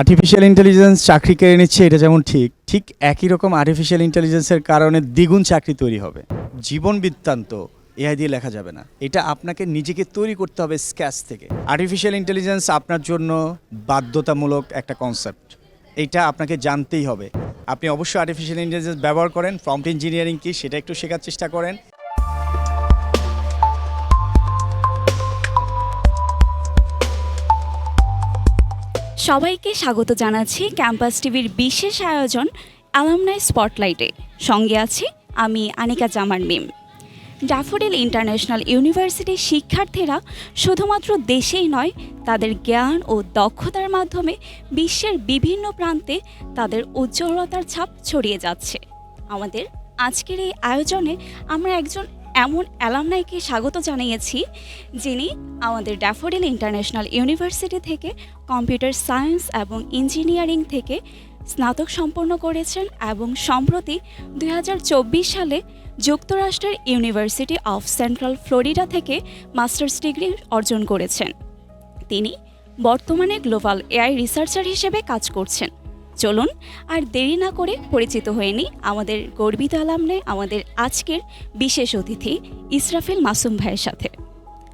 Artificial intelligence চাকরি কেড়ে নিচ্ছে, এটা যেমন ঠিক ঠিক একই রকম আর্টিফিশিয়াল ইন্টেলিজেন্সের কারণে দ্বিগুণ চাকরি তৈরি হবে। জীবন বৃত্তান্ত, এআই দিয়ে লেখা যাবে না। এটা আপনাকে নিজেকে তৈরি করতে হবে স্ক্যাচ থেকে। আর্টিফিশিয়াল ইন্টেলিজেন্স আপনার জন্য বাধ্যতামূলক একটা কনসেপ্ট এটা আপনাকে জানতেই হবে। আপনি অবশ্যই আর্টিফিশিয়াল ইন্টেলিজেন্স ব্যবহার করেন প্রম্পট ইঞ্জিনিয়ারিং কি সেটা একটু শেখার চেষ্টা করেন। সবাইকে স্বাগত জানাচ্ছি ক্যাম্পাস টিভির বিশেষ আয়োজন অ্যালামনাই স্পটলাইটে। সঙ্গে আছি আমি আনিকা জামান মিম। ড্যাফোডিল ইন্টারন্যাশনাল ইউনিভার্সিটির শিক্ষার্থীরা শুধুমাত্র দেশেই নয়, তাদের জ্ঞান ও দক্ষতার মাধ্যমে বিশ্বের বিভিন্ন প্রান্তে তাদের উজ্জ্বলতার ছাপ ছড়িয়ে যাচ্ছে। আমাদের আজকের এই আয়োজনে আমরা একজন এমন অ্যালামনাইকে স্বাগত জানিয়েছি যিনি আমাদের ড্যাফোডিল ইন্টারন্যাশনাল ইউনিভার্সিটি থেকে কম্পিউটার সায়েন্স এবং ইঞ্জিনিয়ারিং থেকে স্নাতক সম্পন্ন করেছেন এবং সম্প্রতি দু হাজার চব্বিশ সালে যুক্তরাষ্ট্রের ইউনিভার্সিটি অফ সেন্ট্রাল ফ্লোরিডা থেকে মাস্টার্স ডিগ্রি অর্জন করেছেন। তিনি বর্তমানে গ্লোবাল এআই রিসার্চার হিসেবে কাজ করছেন। চলুন আর দেরি না করে পরিচিত হয়ে নিই আমাদের গর্বিত আলামনে আমাদের আজকের বিশেষ অতিথি ইসরাফিল মাসুম ভাইয়ের সাথে।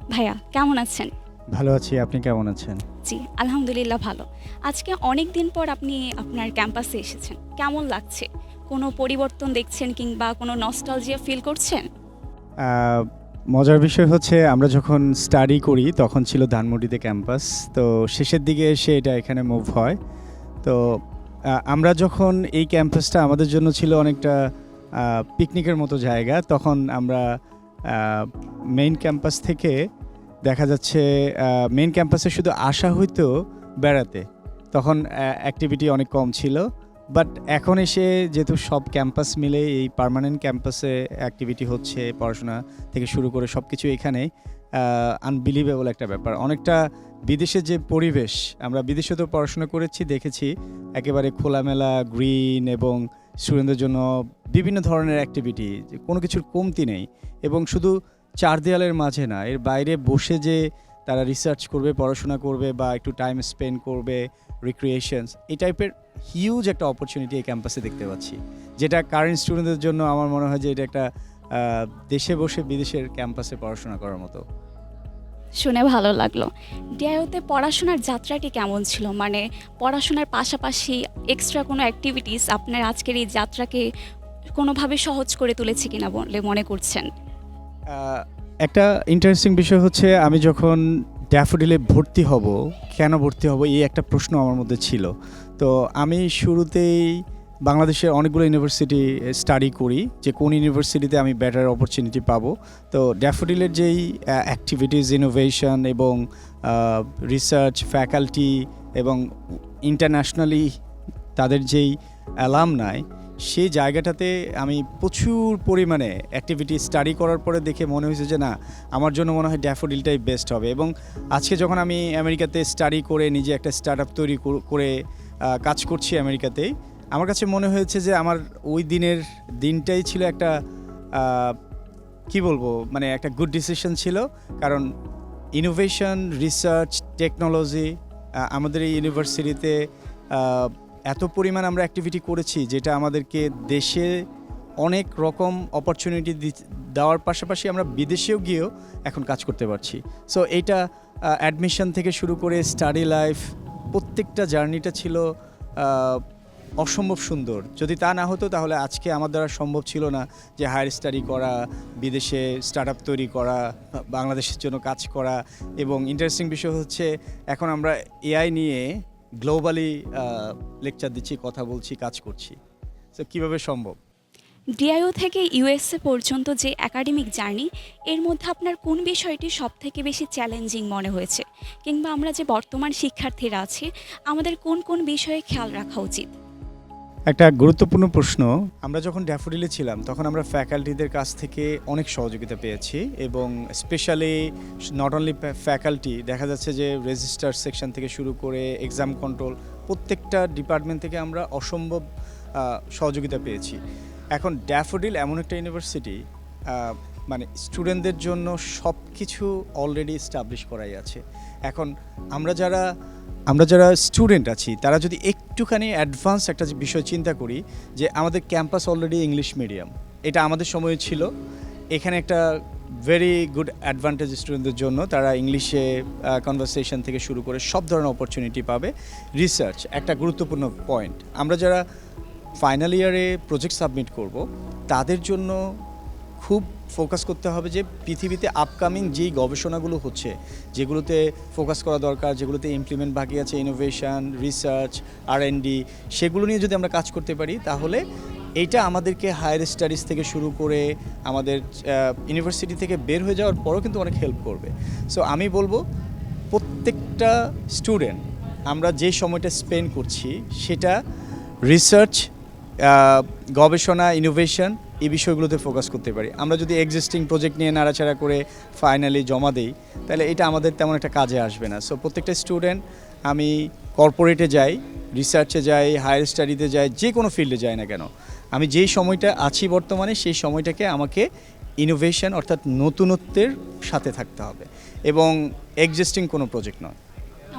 ভাইয়া কেমন আছেন? ভালো আছি আপনি কেমন আছেন? জি আলহামদুলিল্লাহ ভালো। আজকে অনেক দিন পর আপনি আপনার ক্যাম্পাসে এসেছেন। কেমন লাগছে? কোনো পরিবর্তন দেখছেন কিংবা কোনো নস্টালজিয়া ফিল করছেন? মজার বিষয় হচ্ছে আমরা যখন স্টাডি করি তখন ছিল ধানমন্ডিতে ক্যাম্পাস তো শেষের দিকে এসে এটা এখানে মুভ হয়। তো আমরা যখন এই ক্যাম্পাসটা আমাদের জন্য ছিল অনেকটা পিকনিকের মতো জায়গা, তখন আমরা মেইন ক্যাম্পাস থেকে দেখা যাচ্ছে মেইন ক্যাম্পাসে শুধু আসা হইতো বেড়াতে। তখন অ্যাক্টিভিটি অনেক কম ছিল। বাট এখন এসে যেহেতু সব ক্যাম্পাস মিলে এই পার্মানেন্ট ক্যাম্পাসে অ্যাক্টিভিটি হচ্ছে, পড়াশোনা থেকে শুরু করে সব কিছু এখানে আনবিলিভেবল একটা ব্যাপার। অনেকটা বিদেশে যে পরিবেশ, আমরা বিদেশে তো পড়াশোনা করেছি, দেখেছি, একেবারে খোলামেলা গ্রিন এবং স্টুডেন্টদের জন্য বিভিন্ন ধরনের অ্যাক্টিভিটি কোনো কিছুর কমতি নেই এবং শুধু চার দেয়ালের মাঝে না, এর বাইরে বসে যে তারা রিসার্চ করবে, পড়াশোনা করবে বা একটু টাইম স্পেন্ড করবে রিক্রিয়েশনস এই টাইপের হিউজ একটা অপরচুনিটি এই ক্যাম্পাসে দেখতে পাচ্ছি। যেটা কারেন্ট স্টুডেন্টদের জন্য আমার মনে হয় যে এটা একটা দেশে বসে বিদেশের ক্যাম্পাসে পড়াশোনা করার মতো। শুনে ভালো লাগল। ডিআইওতে পড়াশোনার যাত্রাটি কেমন ছিল? মানে পড়াশোনার পাশাপাশি এক্সট্রা কোনো অ্যাক্টিভিটিস আপনার আজকের এই যাত্রাকে কোনোভাবে সহজ করে তুলেছে কিনা বলে মনে করছেন? একটা ইন্টারেস্টিং বিষয় হচ্ছে আমি যখন ড্যাফোডিলে ভর্তি হব কেন ভর্তি হব এই একটা প্রশ্ন আমার মধ্যে ছিল। তো আমি শুরুতেই বাংলাদেশের অনেকগুলো ইউনিভার্সিটি স্টাডি করি, যে কোন ইউনিভার্সিটিতে আমি বেটার অপরচুনিটি পাবো। তো ড্যাফোডিলের যেই অ্যাক্টিভিটিস ইনোভেশন এবং রিসার্চ ফ্যাকাল্টি এবং ইন্টারন্যাশনালি তাদের যেই অ্যালাম নাই সেই জায়গাটাতে আমি প্রচুর পরিমাণে অ্যাক্টিভিটি স্টাডি করার পরে দেখে মনে হয়েছে যে না, আমার জন্য মনে হয় ড্যাফোডিলটাই বেস্ট হবে। এবং আজকে যখন আমি আমেরিকাতে স্টাডি করে, নিজে একটা স্টার্ট তৈরি করে কাজ করছি আমেরিকাতেই আমার কাছে মনে হয়েছে যে আমার ওই দিনের দিনটাই ছিল একটা কি বলব মানে একটা গুড ডিসিশন ছিল। কারণ ইনোভেশন রিসার্চ টেকনোলজি আমাদের এই ইউনিভার্সিটিতে এত পরিমাণ আমরা অ্যাক্টিভিটি করেছি যেটা আমাদেরকে দেশে অনেক রকম অপরচুনিটি দেওয়ার পাশাপাশি আমরা বিদেশেও গিয়েও এখন কাজ করতে পারছি। সো এইটা অ্যাডমিশন থেকে শুরু করে স্টাডি লাইফ প্রত্যেকটা জার্নিটা ছিল অসম্ভব সুন্দর। যদি তা না হতো তাহলে আজকে আমার দ্বারা সম্ভব ছিল না যে হায়ার স্টাডি করা, বিদেশে স্টার্ট আপ তৈরি করা, বাংলাদেশের জন্য কাজ করা এবং ইন্টারেস্টিং বিষয় হচ্ছে এখন আমরা এআই নিয়ে গ্লোবালি লেকচার দিচ্ছি, কথা বলছি, কাজ করছি। তো কীভাবে সম্ভব? ডিআইও থেকে ইউএসএ পর্যন্ত যে একাডেমিক জার্নি এর মধ্যে আপনার কোন বিষয়টি সব থেকে বেশি চ্যালেঞ্জিং মনে হয়েছে? কিংবা আমরা যে বর্তমান শিক্ষার্থীরা আছি, আমাদের কোন কোন বিষয়ে খেয়াল রাখা উচিত? একটা গুরুত্বপূর্ণ প্রশ্ন। আমরা যখন ড্যাফোডিলে ছিলাম, তখন আমরা ফ্যাকাল্টিদের কাছ থেকে অনেক সহযোগিতা পেয়েছি এবং স্পেশালি নট অনলি ফ্যাকাল্টি, দেখা যাচ্ছে যে রেজিস্টার সেকশন থেকে শুরু করে এক্সাম কন্ট্রোল প্রত্যেকটা ডিপার্টমেন্ট থেকে আমরা অসম্ভব সহযোগিতা পেয়েছি। এখন ড্যাফোডিল এমন একটা ইউনিভার্সিটি মানে স্টুডেন্টদের জন্য সব কিছু অলরেডি স্টাবলিশ করাই আছে। এখন আমরা যারা আমরা যারা স্টুডেন্ট আছি, তারা যদি একটুখানি অ্যাডভান্স একটা বিষয় চিন্তা করি, যে আমাদের ক্যাম্পাস অলরেডি ইংলিশ মিডিয়াম এটা আমাদের সময়ে ছিল। এখানে একটা ভেরি গুড অ্যাডভান্টেজ স্টুডেন্টদের জন্য তারা ইংলিশে কনভারসেশন থেকে শুরু করে সব ধরনের অপরচুনিটি পাবে। রিসার্চ একটা গুরুত্বপূর্ণ পয়েন্ট আমরা যারা ফাইনাল ইয়ারে প্রজেক্ট সাবমিট করব, তাদের জন্য খুব ফোকাস করতে হবে যে পৃথিবীতে আপকামিং যেই গবেষণাগুলো হচ্ছে, যেগুলোতে ফোকাস করা দরকার, যেগুলোতে ইমপ্লিমেন্ট বাকি আছে ইনোভেশন রিসার্চ আর সেগুলো নিয়ে যদি আমরা কাজ করতে পারি, তাহলে এইটা আমাদেরকে হায়ার স্টাডিজ থেকে শুরু করে আমাদের ইউনিভার্সিটি থেকে বের হয়ে যাওয়ার পরও কিন্তু অনেক হেল্প করবে। সো আমি বলব প্রত্যেকটা স্টুডেন্ট আমরা যে সময়টা স্পেন্ড করছি, সেটা রিসার্চ গবেষণা ইনোভেশন এই বিষয়গুলোতে ফোকাস করতে পারি। আমরা যদি এক্সিস্টিং প্রজেক্ট নিয়ে নাড়াচাড়া করে ফাইনালি জমা দিই, তাহলে এটা আমাদের তেমন একটা কাজে আসবে না। সো প্রত্যেকটা স্টুডেন্ট আমি কর্পোরেটে যাই রিসার্চে যাই হায়ার স্টাডিতে যাই, যে কোনো ফিল্ডে যাই না কেন, আমি যেই সময়টা আছি বর্তমানে, সেই সময়টাকে আমাকে ইনোভেশন অর্থাৎ নতুনত্বের সাথে থাকতে হবে। এবং এক্সিস্টিং কোনো প্রজেক্ট নয়।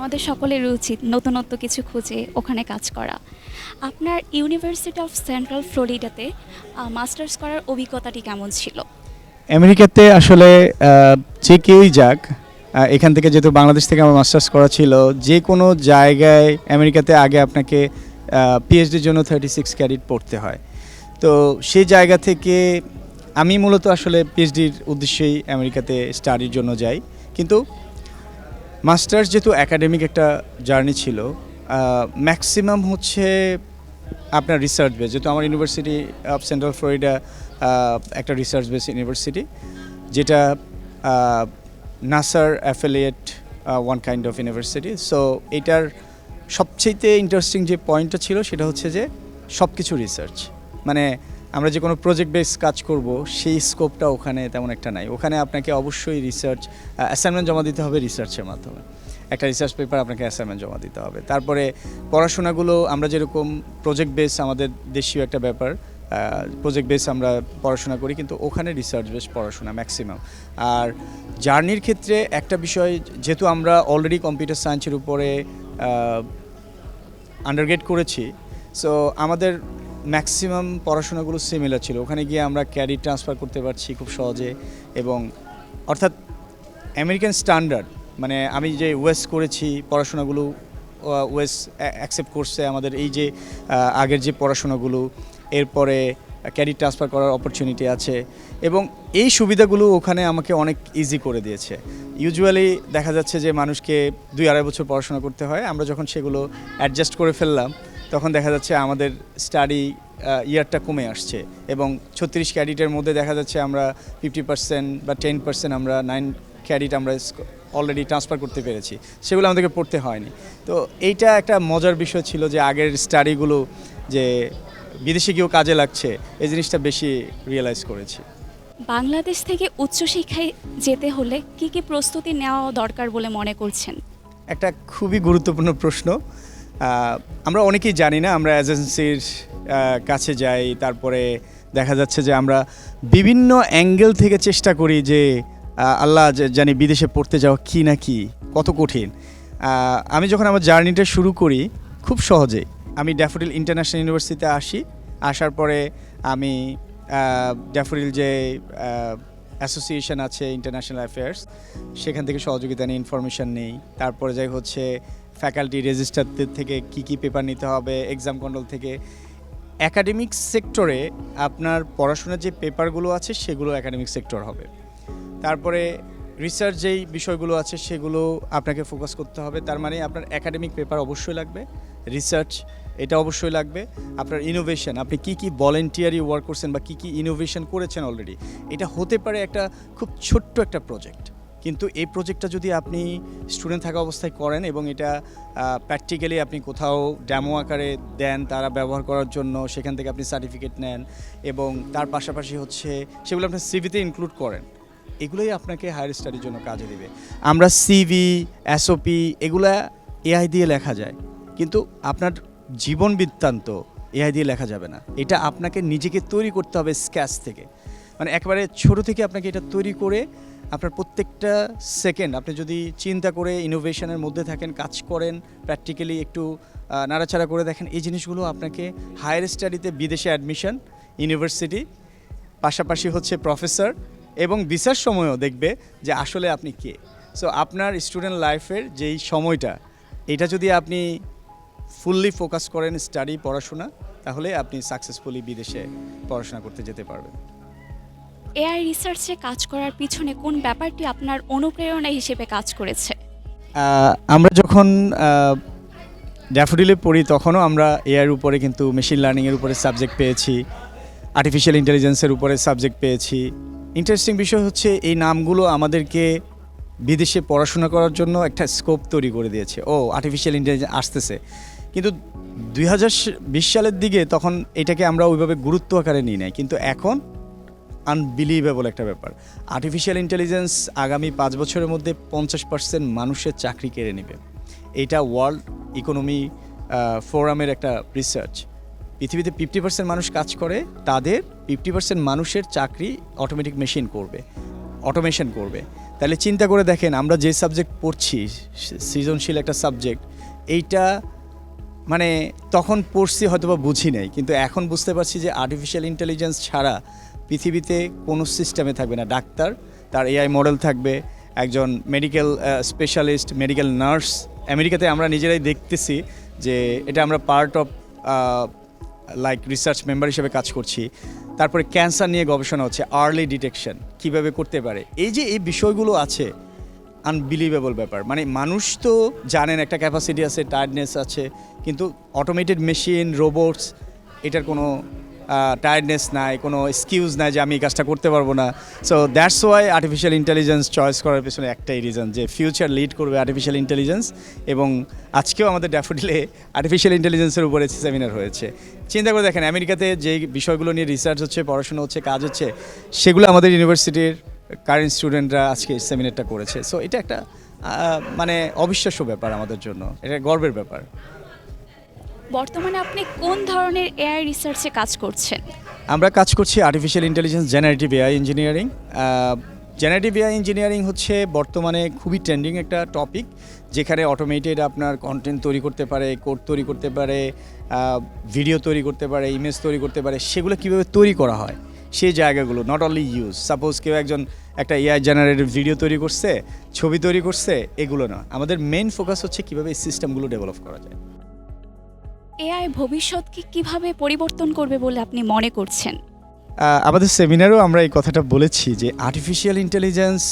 আমাদের সকলের উচিত নতুনত্ব কিছু খুঁজে ওখানে কাজ করা। আপনার ইউনিভার্সিটি অফ সেন্ট্রাল ফ্লোরিডাতে মাস্টার্স করার অভিজ্ঞতাটি কেমন ছিল? আমেরিকাতে আসলে যে কেউই যাক এখান থেকে যেহেতু বাংলাদেশ থেকে আমার মাস্টার্স করা ছিল, যে কোনো জায়গায় আমেরিকাতে আগে আপনাকে পিএইচডির জন্য থার্টি সিক্স ক্যারিট পড়তে হয়। তো সেই জায়গা থেকে আমি মূলত আসলে পিএইচডির উদ্দেশ্যেই আমেরিকাতে স্টাডির জন্য যাই। কিন্তু মাস্টার্স যেহেতু একাডেমিক একটা জার্নি ছিল ম্যাক্সিমাম হচ্ছে আপনার রিসার্চ বেস যেহেতু আমার ইউনিভার্সিটি অফ সেন্ট্রাল ফ্লোরিডা একটা রিসার্চ বেস ইউনিভার্সিটি যেটা নাসার affiliate one kind of university so এটার সবচেয়ে ইন্টারেস্টিং যে পয়েন্টটা ছিল সেটা হচ্ছে যে সব কিছু রিসার্চ মানে আমরা যে কোনো প্রজেক্ট বেস কাজ করব, সেই স্কোপটা ওখানে তেমন একটা নাই। ওখানে আপনাকে অবশ্যই রিসার্চ অ্যাসাইনমেন্ট জমা দিতে হবে রিসার্চের মাধ্যমে। একটা রিসার্চ পেপার আপনাকে অ্যাসাইনমেন্ট জমা দিতে হবে। তারপরে পড়াশোনাগুলো আমরা যেরকম প্রজেক্ট বেস আমাদের দেশীয় একটা ব্যাপার প্রজেক্ট বেস আমরা পড়াশোনা করি, কিন্তু ওখানে রিসার্চ বেস পড়াশোনা ম্যাক্সিমাম আর জার্নির ক্ষেত্রে একটা বিষয়, যেহেতু আমরা অলরেডি কম্পিউটার সায়েন্সের উপরে আন্ডারগ্রেড করেছি সো আমাদের ম্যাক্সিমাম পড়াশোনাগুলো সিমিলার ছিল। ওখানে গিয়ে আমরা ক্যারি ট্রান্সফার করতে পারছি খুব সহজে এবং অর্থাৎ আমেরিকান স্ট্যান্ডার্ড মানে আমি যে ওয়েস করেছি পড়াশোনাগুলো ওয়েস অ্যাকসেপ্ট করছে আমাদের এই যে আগের যে পড়াশোনাগুলো, এরপরে ক্যারি ট্রান্সফার করার অপরচুনিটি আছে এবং এই সুবিধাগুলো ওখানে আমাকে অনেক ইজি করে দিয়েছে। ইউজুয়ালি দেখা যাচ্ছে যে মানুষকে দুই আড়াই বছর পড়াশোনা করতে হয়, আমরা যখন সেগুলো অ্যাডজাস্ট করে ফেললাম তখন দেখা যাচ্ছে আমাদের স্টাডি ইয়ারটা কমে আসছে এবং ছত্রিশ ক্যাডিটের মধ্যে দেখা যাচ্ছে আমরা ফিফটি পার্সেন্ট বা টেন পার্সেন্ট আমরা নাইন ক্যাডিট আমরা অলরেডি ট্রান্সফার করতে পেরেছি। সেগুলো আমাদেরকে পড়তে হয়নি। তো এইটা একটা মজার বিষয় ছিল যে আগের স্টাডিগুলো যে বিদেশে গিয়েও কাজে লাগছে এই জিনিসটা বেশি রিয়েলাইজ করেছি। বাংলাদেশ থেকে উচ্চশিক্ষায় যেতে হলে কি কি প্রস্তুতি নেওয়া দরকার বলে মনে করছেন? একটা খুবই গুরুত্বপূর্ণ প্রশ্ন। আমরা অনেকেই জানি না, আমরা এজেন্সির কাছে যাই, তারপরে দেখা যাচ্ছে যে আমরা বিভিন্ন অ্যাঙ্গেল থেকে চেষ্টা করি যে আল্লাহ জানি বিদেশে পড়তে যাওয়া কি না কি, কত কঠিন। আমি যখন আমার জার্নিটা শুরু করি, খুব সহজেই আমি ড্যাফোডিল ইন্টারন্যাশনাল ইউনিভার্সিটিতে আসি। আসার পরে আমি ড্যাফোডিল যে অ্যাসোসিয়েশন আছে, ইন্টারন্যাশনাল অ্যাফেয়ার্স, সেখান থেকে সহযোগিতা নিয়ে ইনফরমেশান নেই। তারপরে যাই হচ্ছে ফ্যাকাল্টি রেজিস্টার থেকে কি কি পেপার নিতে হবে এক্সাম কন্ট্রোল থেকে। একাডেমিক সেক্টরে আপনার পড়াশোনার যে পেপারগুলো আছে, সেগুলো একাডেমিক সেক্টর হবে। তারপরে রিসার্চ যেই বিষয়গুলো আছে, সেগুলো আপনাকে ফোকাস করতে হবে। তার মানে আপনার একাডেমিক পেপার অবশ্যই লাগবে রিসার্চ এটা অবশ্যই লাগবে। আপনার ইনোভেশন আপনি কি কি ভলেন্টিয়ারি ওয়ার্ক করছেন বা কি কি ইনোভেশন করেছেন অলরেডি এটা হতে পারে একটা খুব ছোট্ট একটা প্রজেক্ট কিন্তু এই প্রজেক্টটা যদি আপনি স্টুডেন্ট থাকা অবস্থায় করেন এবং এটা প্র্যাকটিক্যালি আপনি কোথাও ড্যামো আকারে দেন তারা ব্যবহার করার জন্য, সেখান থেকে আপনি সার্টিফিকেট নেন এবং তার পাশাপাশি হচ্ছে সেগুলো আপনি সিভিতে ইনক্লুড করেন, এগুলোই আপনাকে হায়ার স্টাডির জন্য কাজে দেবে। আমরা সিভি এসওপি এগুলা এআই দিয়ে লেখা যায়, কিন্তু আপনার জীবন বৃত্তান্ত এআই দিয়ে লেখা যাবে না। এটা আপনাকে নিজেকে তৈরি করতে হবে স্ক্যাচ থেকে। মানে একেবারে ছোট থেকে আপনাকে এটা তৈরি করে আপনার প্রত্যেকটা সেকেন্ড আপনি যদি চিন্তা করে ইনোভেশনের মধ্যে থাকেন, কাজ করেন প্র্যাকটিক্যালি একটু নাড়াচাড়া করে দেখেন, এই জিনিসগুলো আপনাকে হায়ার স্টাডিতে বিদেশে অ্যাডমিশন ইউনিভার্সিটি পাশাপাশি হচ্ছে প্রফেসর এবং ভিসার সময়ও দেখবে যে আসলে আপনি কে। সো আপনার স্টুডেন্ট লাইফের যেই সময়টা, এটা যদি আপনি ফুললি ফোকাস করেন স্টাডি পড়াশোনা, তাহলে আপনি সাকসেসফুলি বিদেশে পড়াশোনা করতে যেতে পারবেন। এআই রিসার্চে কাজ করার পিছনে কোন ব্যাপারটি আপনার অনুপ্রেরণা হিসেবে কাজ করেছে? আমরা যখন ড্যাফোডিলে পড়ি তখনও আমরা এআইয়ের উপরে কিন্তু মেশিন লার্নিংয়ের উপরে সাবজেক্ট পেয়েছি আর্টিফিশিয়াল ইন্টেলিজেন্সের উপরে সাবজেক্ট পেয়েছি। ইন্টারেস্টিং বিষয় হচ্ছে এই নামগুলো আমাদেরকে বিদেশে পড়াশোনা করার জন্য একটা স্কোপ তৈরি করে দিয়েছে। ও আর্টিফিশিয়াল ইন্টেলিজেন্স আসতেছে। কিন্তু দুই হাজার বিশ সালের দিকে তখন এটাকে আমরা ওইভাবে গুরুত্ব আকারে নিই নাই। কিন্তু এখন আনবিলিভেবল একটা ব্যাপার। আর্টিফিশিয়াল ইন্টেলিজেন্স আগামী পাঁচ বছরের মধ্যে পঞ্চাশ পার্সেন্ট মানুষের চাকরি কেড়ে নেবে। এটা ওয়ার্ল্ড ইকোনমি ফোরামের একটা রিসার্চ পৃথিবীতে ফিফটি পার্সেন্ট মানুষ কাজ করে, তাদের ফিফটি পার্সেন্ট মানুষের চাকরি অটোমেটিক মেশিন করবে অটোমেশন করবে। তাহলে চিন্তা করে দেখেন, আমরা যে সাবজেক্ট পড়ছি, সৃজনশীল একটা সাবজেক্ট এইটা মানে তখন পড়ছি হয়তো বা বুঝি নাই, কিন্তু এখন বুঝতে পারছি যে আর্টিফিশিয়াল ইন্টেলিজেন্স ছাড়া পৃথিবীতে কোনো সিস্টেমে থাকবে না। ডাক্তার, তার এআই মডেল থাকবে, একজন মেডিকেল স্পেশালিস্ট মেডিকেল নার্স আমেরিকাতে আমরা নিজেরাই দেখতেছি যে এটা আমরা part of like research member হিসেবে কাজ করছি। তারপরে ক্যান্সার নিয়ে গবেষণা হচ্ছে আর্লি ডিটেকশন কীভাবে করতে পারে। এই যে এই বিষয়গুলো আছে আনবিলিভেবল ব্যাপার। মানে মানুষ তো জানেন একটা ক্যাপাসিটি আছে টায়ার্ডনেস আছে, কিন্তু অটোমেটেড মেশিন রোবটস এটার কোনো টায়ার্ডনেস নাই, কোনো এক্সকিউজ নাই যে আমি এই কাজটা করতে পারব না। So that's why artificial intelligence choice করার পেছনে একটাই রিজন যে ফিউচার লিড করবে আর্টিফিশিয়াল ইন্টেলিজেন্স এবং আজকেও আমাদের ড্যাফোডিলে আর্টিফিশিয়াল ইন্টেলিজেন্সের উপরে সেমিনার হয়েছে। চিন্তা করে দেখেন, আমেরিকাতে যে বিষয়গুলো নিয়ে রিসার্চ হচ্ছে, পড়াশোনা হচ্ছে, কাজ হচ্ছে, সেগুলো আমাদের ইউনিভার্সিটির কারেন্ট স্টুডেন্টরা আজকে সেমিনারটা করেছে। সো এটা একটা মানে অবিশ্বাস্য ব্যাপার আমাদের জন্য। এটা গর্বের ব্যাপার। বর্তমানে আপনি কোন ধরনের এআই রিসার্চে কাজ করছেন? আমরা কাজ করছি artificial intelligence generative AI engineering generative AI engineering হচ্ছে বর্তমানে খুবই ট্রেন্ডিং একটা টপিক যেখানে অটোমেটেড আপনার কন্টেন্ট তৈরি করতে পারে কোড তৈরি করতে পারে ভিডিও তৈরি করতে পারে ইমেজ তৈরি করতে পারে, সেগুলো কীভাবে তৈরি করা হয়, সেই জায়গাগুলো নট অনলি ইউজ সাপোজ কেউ একজন একটা এআই জেনারেটেড ভিডিও তৈরি করছে, ছবি তৈরি করছে, এগুলো না। আমাদের মেন ফোকাস হচ্ছে কীভাবে এই সিস্টেমগুলো ডেভেলপ করা যায়। এআই ভবিষ্যৎকে কীভাবে পরিবর্তন করবে বলে আপনি মনে করছেন? আমাদের সেমিনারেও আমরা এই কথাটা বলেছি যে artificial intelligence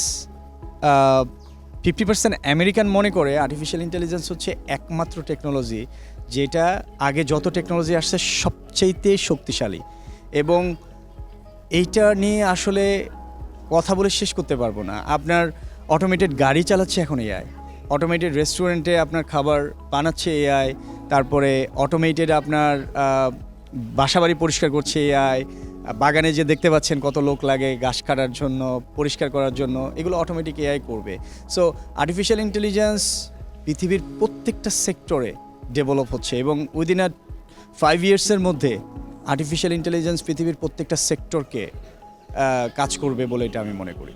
fifty percent American মনে করে আর্টিফিশিয়াল ইন্টেলিজেন্স হচ্ছে একমাত্র টেকনোলজি যেটা আগে যত টেকনোলজি আসছে সবচাইতে শক্তিশালী। এবং এইটা নিয়ে আসলে কথা বলে শেষ করতে পারব না। আপনার অটোমেটেড গাড়ি চালাচ্ছে এখন এআই অটোমেটেড রেস্টুরেন্টে আপনার খাবার বানাচ্ছে এআই তারপরে অটোমেটেড আপনার বাসাবাড়ি পরিষ্কার করছে এআই বাগানে যে দেখতে পাচ্ছেন কত লোক লাগে গাছ কাটার জন্য, পরিষ্কার করার জন্য, এগুলো অটোমেটিক এআই করবে। সো আর্টিফিশিয়াল ইন্টেলিজেন্স পৃথিবীর প্রত্যেকটা সেক্টরে ডেভেলপ হচ্ছে এবং উইদিন আ ফাইভ ইয়ার্সের মধ্যে আর্টিফিশিয়াল ইন্টেলিজেন্স পৃথিবীর প্রত্যেকটা সেক্টরকে কাজ করবে বলে এটা আমি মনে করি।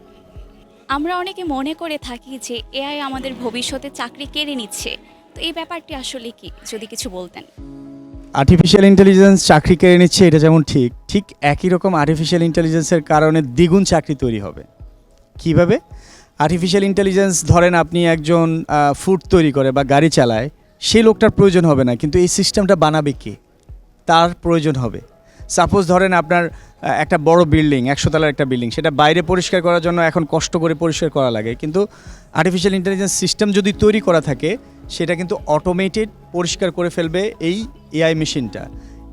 আমরা অনেকে মনে করে থাকি যে এআই আমাদের ভবিষ্যতে চাকরি কেড়ে নিচ্ছে। তো এই ব্যাপারটি আসলে কি, যদি কিছু বলতেন? আর্টিফিশিয়াল ইন্টেলিজেন্স চাকরি কেড়ে নিচ্ছে, এটা যেমন ঠিক ঠিক একই রকম আর্টিফিশিয়াল ইন্টেলিজেন্সের কারণে দ্বিগুণ চাকরি তৈরি হবে। কীভাবে? আর্টিফিশিয়াল ইন্টেলিজেন্স ধরেন আপনি একজন ফুড তৈরি করে বা গাড়ি চালায় সেই লোকটার প্রয়োজন হবে না, কিন্তু এই সিস্টেমটা বানাবে কে? তার প্রয়োজন হবে। সাপোজ ধরেন আপনার একটা বড় বিল্ডিং একশো তলার একটা বিল্ডিং সেটা বাইরে পরিষ্কার করার জন্য এখন কষ্ট করে পরিষ্কার করা লাগে, কিন্তু আর্টিফিশিয়াল ইন্টেলিজেন্স সিস্টেম যদি তৈরি করা থাকে সেটা কিন্তু অটোমেটেড পরিষ্কার করে ফেলবে এই এআই মেশিনটা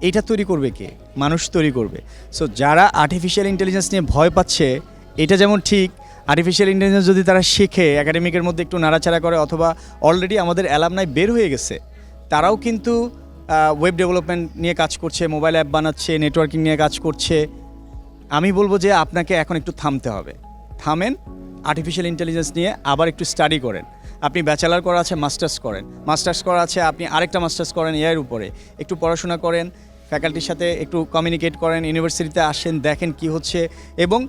এইটা তৈরি করবে কে? মানুষ তৈরি করবে। সো যারা আর্টিফিশিয়াল ইন্টেলিজেন্স নিয়ে ভয় পাচ্ছে, এটা যেমন ঠিক আর্টিফিশিয়াল ইন্টেলিজেন্স যদি তারা শেখে একাডেমিকের মধ্যে একটু নাড়াচাড়া করে অথবা অলরেডি আমাদের অ্যালামনাই বের হয়ে গেছে, তারাও কিন্তু ওয়েব ডেভেলপমেন্ট নিয়ে কাজ করছে মোবাইল অ্যাপ বানাচ্ছে নেটওয়ার্কিং নিয়ে কাজ করছে। আমি বলব যে আপনাকে এখন একটু থামতে হবে। থামেন আর্টিফিশিয়াল ইন্টেলিজেন্স নিয়ে আবার একটু স্টাডি করেন। আপনি ব্যাচেলার করা আছে, মাস্টার্স করেন। মাস্টার্স করা আছে, আপনি আরেকটা মাস্টার্স করেন এআইয়ের উপরে। একটু পড়াশোনা করেন, ফ্যাকাল্টির সাথে একটু কমিউনিকেট করেন ইউনিভার্সিটিতে আসেন, দেখেন কি হচ্ছে। এবং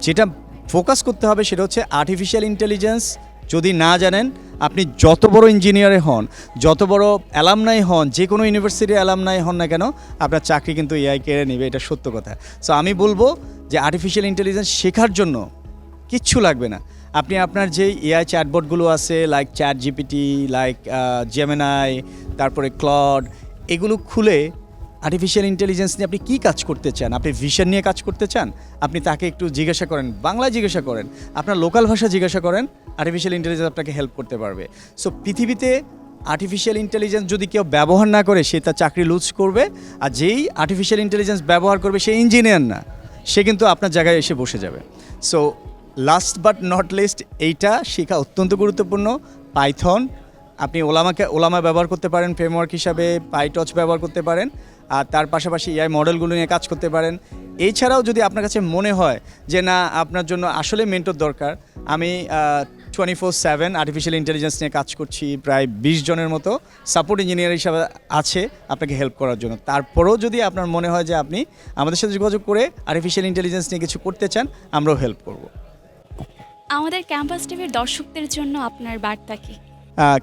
যেটা ফোকাস করতে হবে সেটা হচ্ছে আর্টিফিশিয়াল ইন্টেলিজেন্স যদি না জানেন, আপনি যত বড় ইঞ্জিনিয়ারে হন, যত বড় অ্যালামনাই হন, যে কোনো ইউনিভার্সিটির অ্যালামনাই হন না কেন, আপনার চাকরি কিন্তু এআই কেড়ে নেবে, এটা সত্য কথা। সো আমি বলব যে আর্টিফিশিয়াল ইন্টেলিজেন্স শেখার জন্য কিচ্ছু লাগবে না। আপনি আপনার যে এআই চ্যাটবটগুলো আছে like chat GPT like Gemini তারপরে ক্লড এগুলো খুলে আর্টিফিশিয়াল ইন্টেলিজেন্স নিয়ে আপনি কী কাজ করতে চান? আপনি ভিশন নিয়ে কাজ করতে চান? আপনি তাকে একটু জিজ্ঞাসা করেন, বাংলায় জিজ্ঞাসা করেন, আপনার লোকাল ভাষা জিজ্ঞাসা করেন আর্টিফিশিয়াল ইন্টেলিজেন্স আপনাকে হেল্প করতে পারবে। সো পৃথিবীতে আর্টিফিশিয়াল ইন্টেলিজেন্স যদি কেউ ব্যবহার না করে, সে তার চাকরি লুজ করবে, আর যেই আর্টিফিশিয়াল ইন্টেলিজেন্স ব্যবহার করবে, সে ইঞ্জিনিয়ার না, সে কিন্তু আপনার জায়গায় এসে বসে যাবে। So last but not least এইটা শেখা অত্যন্ত গুরুত্বপূর্ণ পাইথন আপনি ওলামাকে, ওলামা ব্যবহার করতে পারেন ফ্রেমওয়ার্ক হিসাবে পাইটচ ব্যবহার করতে পারেন, আর তার পাশাপাশি এআই মডেলগুলো নিয়ে কাজ করতে পারেন। এছাড়াও যদি আপনার কাছে মনে হয় যে, না, আপনার জন্য আসলে মেন্টর দরকার, আমি twenty four seven artificial intelligence নিয়ে কাজ করছি প্রায় বিশ জনের মতো সাপোর্ট ইঞ্জিনিয়ার হিসাবে আছে আপনাকে হেল্প করার জন্য। তারপরেও যদি আপনার মনে হয় যে, আপনি আমাদের সাথে যোগাযোগ করে আর্টিফিশিয়াল ইন্টেলিজেন্স নিয়ে কিছু করতে চান, আমরাও হেল্প করব। আমাদের ক্যাম্পাস টিভির দর্শকদের জন্য আপনার বার্তা কি?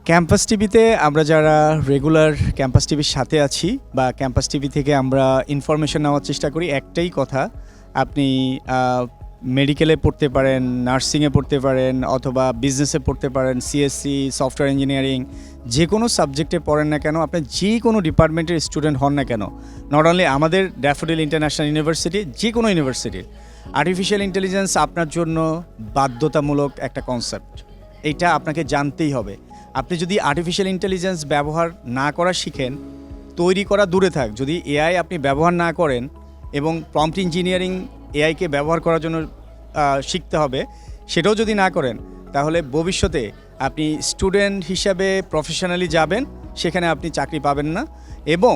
ক্যাম্পাস টিভিতে আমরা যারা রেগুলার ক্যাম্পাস টিভির সাথে আছি বা ক্যাম্পাস টিভি থেকে আমরা ইনফরমেশন নেওয়ার চেষ্টা করি, একটাই কথা, আপনি মেডিকেলে পড়তে পারেন নার্সিংয়ে পড়তে পারেন, অথবা বিজনেসে পড়তে পারেন সিএসসি সফটওয়্যার ইঞ্জিনিয়ারিং যে কোনো সাবজেক্টে পড়েন না কেন, আপনি যে কোনো ডিপার্টমেন্টের স্টুডেন্ট হন না কেন। নট অনলি আমাদের ড্যাফোডিল ইন্টারন্যাশনাল ইউনিভার্সিটি যে কোনো ইউনিভার্সিটির আর্টিফিশিয়াল ইন্টেলিজেন্স আপনার জন্য বাধ্যতামূলক একটা কনসেপ্ট এইটা আপনাকে জানতেই হবে। আপনি যদি আর্টিফিশিয়াল ইন্টেলিজেন্স ব্যবহার না করা শিখেন, তৈরি করা দূরে থাক। যদি এআই আপনি ব্যবহার না করেন এবং প্রম্পট ইঞ্জিনিয়ারিং এআইকে ব্যবহার করার জন্য শিখতে হবে, সেটাও যদি না করেন, তাহলে ভবিষ্যতে আপনি স্টুডেন্ট হিসাবে প্রফেশনালি যাবেন, সেখানে আপনি চাকরি পাবেন না এবং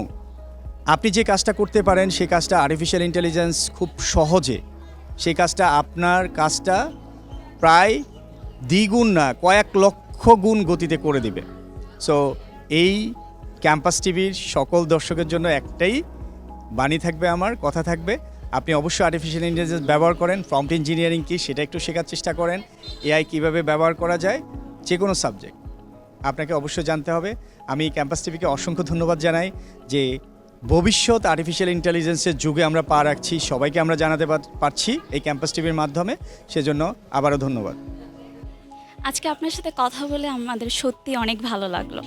আপনি যে কাজটা করতে পারেন সেই কাজটা আর্টিফিশিয়াল ইন্টেলিজেন্স খুব সহজে সেই কাজটা আপনার কাজটা প্রায় দ্বিগুণ না, কয়েক লক্ষ গুণ গতিতে করে দিবে। সো এই ক্যাম্পাস টিভির সকল দর্শকের জন্য একটাই বাণী থাকবে আমার, কথা থাকবে। আপনি অবশ্যই আর্টিফিশিয়াল ইন্টেলিজেন্স ব্যবহার করেন প্রম্পট ইঞ্জিনিয়ারিং কি সেটা একটু শেখার চেষ্টা করেন এআই কীভাবে ব্যবহার করা যায় যে কোনো সাবজেক্ট আপনাকে অবশ্যই জানতে হবে। আমি ক্যাম্পাস টিভিকে অসংখ্য ধন্যবাদ জানাই যে ভবিষ্যৎ আর্টিফিশিয়াল ইন্টেলিজেন্সের যুগে আমরা পা রাখছি, সবাইকে আমরা জানাতে পারছি এই ক্যাম্পাস টিভির মাধ্যমে। সেজন্য আবারও ধন্যবাদ। আজকে আপনার সাথে কথা বলে আমাদের সত্যি অনেক ভালো লাগল।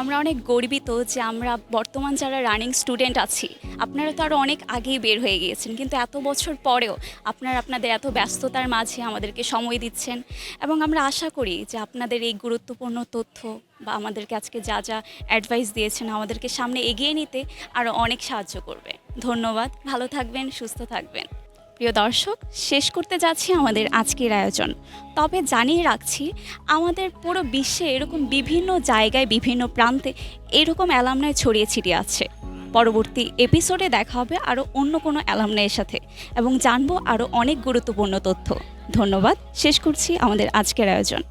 আমরা অনেক গর্বিত যে আমরা বর্তমান যারা রানিং স্টুডেন্ট আছি, আপনারা তো আরও অনেক আগেই বের হয়ে গিয়েছেন। কিন্তু এত বছর পরেও আপনারা আপনাদের এত ব্যস্ততার মাঝে আমাদেরকে সময় দিচ্ছেন। এবং আমরা আশা করি যে আপনাদের এই গুরুত্বপূর্ণ তথ্য বা আমাদেরকে আজকে যা যা অ্যাডভাইস দিয়েছেন আমাদেরকে সামনে এগিয়ে নিতে আরও অনেক সাহায্য করবে। ধন্যবাদ, ভালো থাকবেন, সুস্থ থাকবেন। প্রিয় দর্শক, শেষ করতে যাচ্ছি আমাদের আজকের আয়োজন। তবে জানিয়ে রাখছি, আমাদের পুরো বিশ্বে এরকম বিভিন্ন জায়গায়, বিভিন্ন প্রান্তে এরকম অ্যালামনায় ছড়িয়ে ছিটিয়ে আছে। পরবর্তী এপিসোডে দেখা হবে আরও অন্য কোনো অ্যালামনাইয়ের সাথে এবং জানব আরও অনেক গুরুত্বপূর্ণ তথ্য। ধন্যবাদ, শেষ করছি আমাদের আজকের আয়োজন।